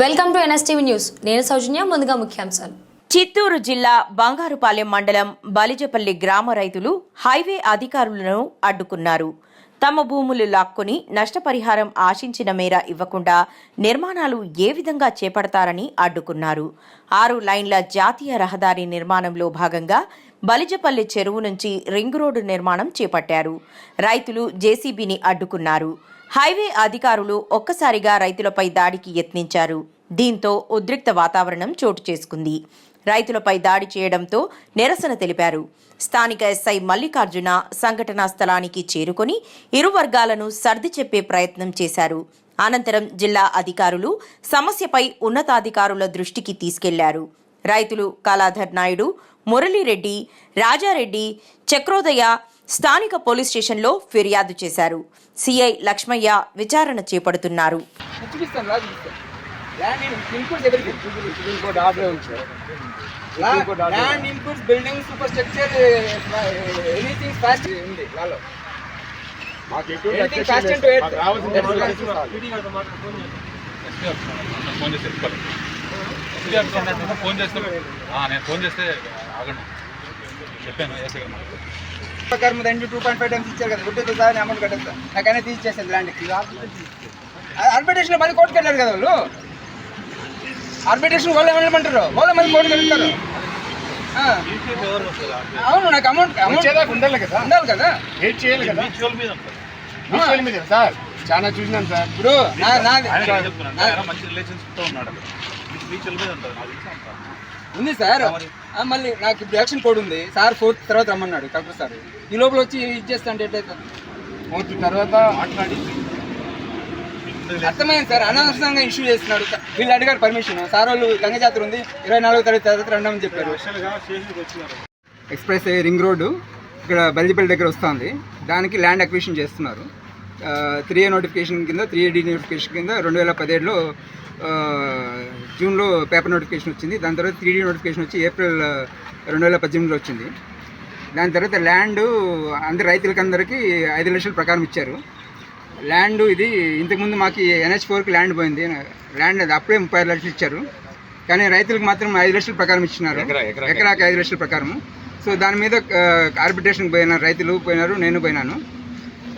Welcome to NSTV news. నేను సౌజన్య ముందుగా ముఖ్యాంశాలు. చిత్తూరు జిల్లా బంగారుపాలెం మండలం బలిజపల్లి గ్రామ రైతులు హైవే అధికారులను అడ్డుకున్నారు. తమ భూములు లాక్కొని నష్టపరిహారం ఆశించిన మేర ఇవ్వకుండా నిర్మాణాలు ఏ విధంగా చేపడతారని అడ్డుకున్నారు. ఆరు లైన్ల జాతీయ రహదారి నిర్మాణంలో భాగంగా బలిజపల్లి చెరువు నుంచి రింగ్ రోడ్డు నిర్మాణం చేపట్టారు. రైతులు జేసీబీని అడ్డుకున్నారు. హైవే అధికారులు ఒక్కసారిగా రైతులపై దాడికి యత్నించారు. దీంతో ఉద్రిక్త వాతావరణం చోటు చేసుకుంది. రైతులపై దాడి చేయడంతో నిరసన తెలిపారు. స్థానిక ఎస్ఐ మల్లికార్జున సంఘటనా స్థలానికి చేరుకొని ఇరు వర్గాలను సర్ది చెప్పే ప్రయత్నం చేశారు. అనంతరం జిల్లా అధికారులు సమస్యపై ఉన్నతాధికారుల దృష్టికి తీసుకెళ్ళారు. రైతులు కళాధర్ నాయుడు మురళీరెడ్డి రాజారెడ్డి చక్రోదయ స్థానిక పోలీస్ స్టేషన్లో ఫిర్యాదు చేశారు. సిఐ లక్ష్మయ్య విచారణ చేపడుతున్నారు. ఫోన్ చేస్తే ఆగండి. చెప్పాను ప్రకారం రెండు టూ పాయింట్ ఫైవ్ టైమ్స్ ఇచ్చారు కదా సహా అమౌంట్ కట్టేస్తా. నాకైనా తీసేసాను ఆర్బిటేషన్ మళ్ళీ కోర్టుకు వెళ్ళారు కదా వాళ్ళు? ఆర్బిటేషన్ వాళ్ళు ఏమనమంటారు వాళ్ళు మళ్ళీ కోర్టుకు వెళ్తారు. అవును నాకు అమౌంట్ అమౌంట్ ఉండాలి కదా. ఉండాలి కదా. వెయిట్ చేయాలి కదా. మ్యూచువల్ మీద ఉంటుంది. మ్యూచువల్ మీద సార్. చాలా చూసినాను సార్. ఇప్పుడు మంచి రిలేషన్షిప్తో ఉన్నాడు. మీద ఉంటుంది. ఉంది సార్. మళ్ళీ నాకు ఇప్పుడు యాక్షన్ కోడ్ ఉంది. సార్ ఫోర్త్ తర్వాత రమ్మన్నాడు కలెక్టర్ సార్. ఈ లోపల వచ్చి ఇచ్చేస్తా అంటే ఎట్లయితే? ఫోర్త్ తర్వాత మాట్లాడి. అర్థమైంది సార్. అనవసరంగా ఇష్యూ చేస్తున్నాడు. వీళ్ళు అడిగారు పర్మిషన్ సార్ వాళ్ళు గంగ జాతర ఉంది. ఇరవై నాలుగో తారీఖు తర్వాత రండమని చెప్పారు. ఎక్స్ప్రెస్ రింగ్ రోడ్డు ఇక్కడ బల్జిపల్లి దగ్గర వస్తుంది. దానికి ల్యాండ్ అక్విజిషన్ చేస్తున్నారు. త్రీ ఏ నోటిఫికేషన్ కింద త్రీ డి నోటిఫికేషన్ కింద రెండు వేల పదిహేడులో జూన్లో పేపర్ నోటిఫికేషన్ వచ్చింది. దాని తర్వాత త్రీ నోటిఫికేషన్ వచ్చి ఏప్రిల్ రెండు వేల పద్దెనిమిదిలో వచ్చింది. దాని తర్వాత ల్యాండ్ అందరి రైతులకి అందరికీ ఐదు లక్షల ప్రకారం ఇచ్చారు. ల్యాండ్ ఇది ఇంతకుముందు మాకు ఎన్హెచ్ ఫోర్కి ల్యాండ్ పోయింది. ల్యాండ్ అది అప్పుడే ముప్పై ఐదు లక్షలు ఇచ్చారు. కానీ రైతులకు మాత్రం ఐదు లక్షల ప్రకారం ఇచ్చినారు. ఎకరా- ఎకరాకి. ఐదు లక్షల ప్రకారం. సో దాని మీద ఆర్బిట్రేషన్ పోయినారు. రైతులు పోయినారు నేను పోయినాను.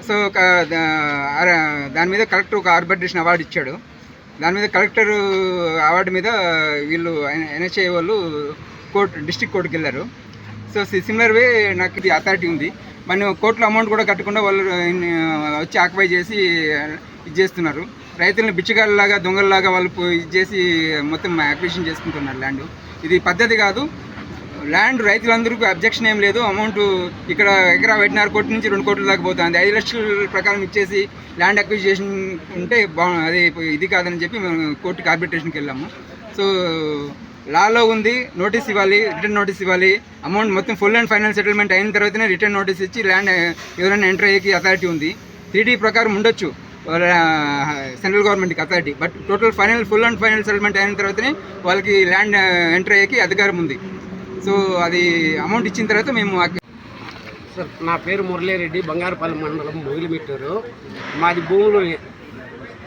సో దాని మీద కలెక్టర్ ఒక ఆర్బిట్రేషన్ అవార్డు ఇచ్చాడు. దాని మీద కలెక్టర్ అవార్డు మీద వీళ్ళు ఎన్హెచ్ఐ వాళ్ళు కోర్టు డిస్టిక్ కోర్టుకి వెళ్ళారు. సో సిమిలర్ వే నాకు ఇది అథారిటీ ఉంది. మన కోర్టులో అమౌంట్ కూడా కట్టకుండా వాళ్ళు వచ్చి ఆక్యుపై చేసి ఇది చేస్తున్నారు. రైతులను బిచ్చగాళ్ళలాగా దొంగల్లాగా వాళ్ళు ఇది చేసి మొత్తం అక్విజిషన్ చేసుకుంటున్నారు ల్యాండ్ ఇది పద్ధతి కాదు. ల్యాండ్ రైతులందరికీ అబ్జెక్షన్ ఏం లేదు. అమౌంట్ ఇక్కడ ఎకరా పెట్టినారు కోట్ల నుంచి రెండు కోట్ల దాకా పోతుంది. ఐదు లక్షల ప్రకారం ఇచ్చేసి ల్యాండ్ అక్విజిషన్ ఉంటే బా అది ఇది కాదని చెప్పి మేము కోర్టుకి ఆర్బిట్రేషన్కి వెళ్ళాము. సో లాలో ఉంది నోటీస్ ఇవ్వాలి రిటర్న్ నోటీస్ ఇవ్వాలి. అమౌంట్ మొత్తం ఫుల్ అండ్ ఫైనల్ సెటిల్మెంట్ అయిన తర్వాతనే రిటర్న్ నోటీస్ ఇచ్చి ల్యాండ్ ఎవరైనా ఎంటర్ అయ్యేకి అథారిటీ ఉంది. త్రీ ప్రకారం ఉండొచ్చు సెంట్రల్ గవర్నమెంట్కి authority. But total final full and final settlement అయిన తర్వాతనే వాళ్ళకి ల్యాండ్ ఎంటర్ అయ్యేకి అధికారం ఉంది. సో అది అమౌంట్ ఇచ్చిన తర్వాత మేము సార్ నా పేరు మురళీరెడ్డి బంగారుపల్లి మండలం మొగిలిమిట్టూరు. మాది భూములు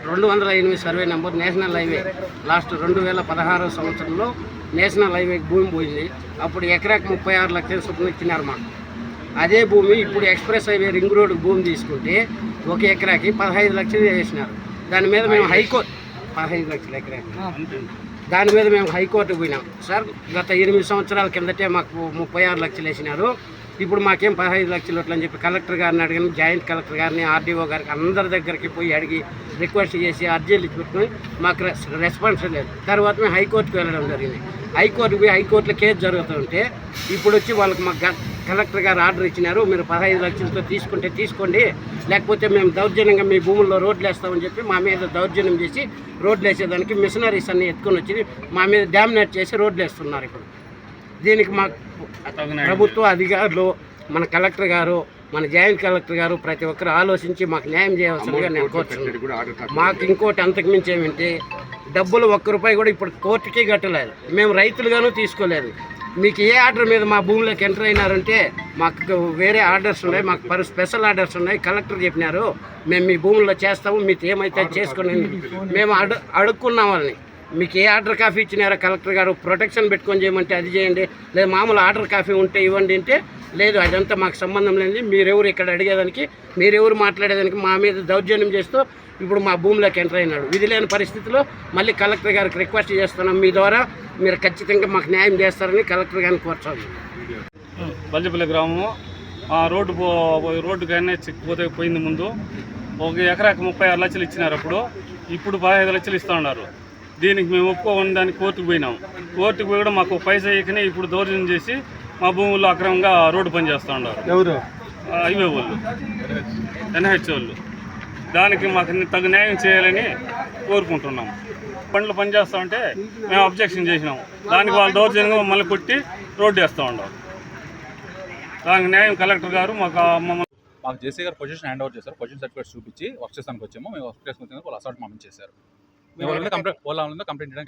రెండు వందల ఎనిమిది survey number national highway. Last రెండు వేల పదహారో సంవత్సరంలో నేషనల్ హైవే భూమి పోయింది. అప్పుడు ఎకరాకి ముప్పై ఆరు లక్షల చొప్పున ఇచ్చినారు మాకు. అదే భూమి ఇప్పుడు ఎక్స్ప్రెస్ హైవే రింగ్ రోడ్ భూమి తీసుకుంటే ఒక ఎకరాకి పదహైదు లక్షలు వేసినారు. దాని మీద మేము హైకోర్టు పదహైదు లక్షల ఎకరాకి. దాని మీద మేము హైకోర్టుకు పోయినాం. సార్ గత ఎనిమిది సంవత్సరాల కిందటే మాకు ముప్పై ఆరు లక్షలు వేసినారు. ఇప్పుడు మాకేం పదహైదు లక్షలు అట్లని చెప్పి కలెక్టర్ గారిని అడిగిన జాయింట్ కలెక్టర్ గారిని ఆర్డీఓ గారికి అందరి దగ్గరికి పోయి అడిగి రిక్వెస్ట్ చేసి అర్జీలు ఇచ్చి పెట్టుకుని మాకు రెస్- రెస్పాన్స్ లేదు. తర్వాత మేము హైకోర్టుకు వెళ్ళడం జరిగింది. హైకోర్టుకు పోయి హైకోర్టులో కేసు జరుగుతుంటే ఇప్పుడు వచ్చి వాళ్ళకి మాకు కలెక్టర్ గారు ఆర్డర్ ఇచ్చినారు. మీరు పదహైదు లక్షలతో తీసుకుంటే తీసుకోండి. లేకపోతే మేము దౌర్జన్యంగా మీ భూముల్లో రోడ్లు వేస్తామని చెప్పి మా మీద దౌర్జన్యం చేసి రోడ్లు వేసేదానికి మిషనరీస్ అన్ని ఎత్తుకొని వచ్చి మా మీద డామినేట్ చేసి రోడ్లు వేస్తున్నారు ఇప్పుడు. దీనికి మాకు ప్రభుత్వ అధికారులు మన కలెక్టర్ గారు మన జాయింట్ కలెక్టర్ గారు ప్రతి ఒక్కరు ఆలోచించి మాకు న్యాయం చేయవలసిందిగా నేను కోరుతున్నాను మాకు ఇంకోటి అంతకుమించి ఏమిటి? డబ్బులు ఒక్క రూపాయి కూడా ఇప్పుడు కోర్టుకి కట్టలేదు. మేము రైతులుగాను తీసుకోలేదు. మీకు ఏ ఆర్డర్ మీద మా భూమిలోకి ఎంటర్ అయినారంటే మాకు వేరే ఆర్డర్స్ ఉన్నాయి మాకు పర్ స్పెషల్ ఆర్డర్స్ ఉన్నాయి. కలెక్టర్ చెప్పినారు మేము మీ భూముల్లో చేస్తాము మీకు ఏమైతే చేసుకోండి మేము అడు అడుక్కున్నాం వాళ్ళని. మీకు ఏ ఆర్డర్ కాఫీ ఇచ్చినారో కలెక్టర్ గారు? ప్రొటెక్షన్ పెట్టుకొని చేయమంటే అది చేయండి. లేదు మామూలు ఆర్డర్ కాఫీ ఉంటే ఇవ్వండి అంటే లేదు అదంతా మాకు సంబంధం లేని మీరెవరు ఇక్కడ అడిగేదానికి మీరెవరు మాట్లాడేదానికి మా మీద దౌర్జన్యం చేస్తూ ఇప్పుడు మా భూమిలోకి ఎంటర్ అయినాడు. విధి లేని పరిస్థితిలో మళ్ళీ కలెక్టర్ గారికి రిక్వెస్ట్ చేస్తున్నాం. మీ ద్వారా మీరు ఖచ్చితంగా మాకు న్యాయం చేస్తారని కలెక్టర్ గారిని కోరుతాము బల్లిపల్లి గ్రామము ఆ రోడ్డు పో రోడ్డుకి ఎన్హెచ్ పోతే పోయింది ముందు. ఒక ఎకరాకి ముప్పై ఆరు లక్షలు ఇచ్చినారు అప్పుడు. ఇప్పుడు పదహైదు లక్షలు ఇస్తా ఉన్నారు. దీనికి మేము ఒప్పుకోని దానికి కోర్టుకు పోయినాం. కోర్టుకు పోయి కూడా మాకు పైసా ఇకనే ఇప్పుడు దౌర్జన్యం చేసి మా భూముల్లో అక్రమంగా రోడ్డు పని చేస్తూ ఉన్నారు. ఎవరు? హైవే వాళ్ళు. ఎన్హెచ్ వాళ్ళు. దానికి మాకు తగు న్యాయం చేయాలని కోరుకుంటున్నాం పండ్లు పని చేస్తా ఉంటే మేము అబ్జెక్షన్ చేసినాం దానికి వాళ్ళు దౌర్జన్యంగా మమ్మల్ని కొట్టి రోడ్డు వేస్తూ ఉన్నారు. దానికి న్యాయం కలెక్టర్ గారు మాకు మమ్మల్ని మాకు జేసీ గారు పొజిషన్ హ్యాండ్ ఓవర్ చేశారు. పొజిషన్ సర్టిఫికేట్ చూపించి వర్క్ చేస్తానికి వచ్చాము. మేము వర్క్ చేసుకుని వాళ్ళు అసాల్ట్ మమ్మల్ని చేశారు. మేము కంప్లైంట్ పోలా కంప్లైంట్ చేయడానికి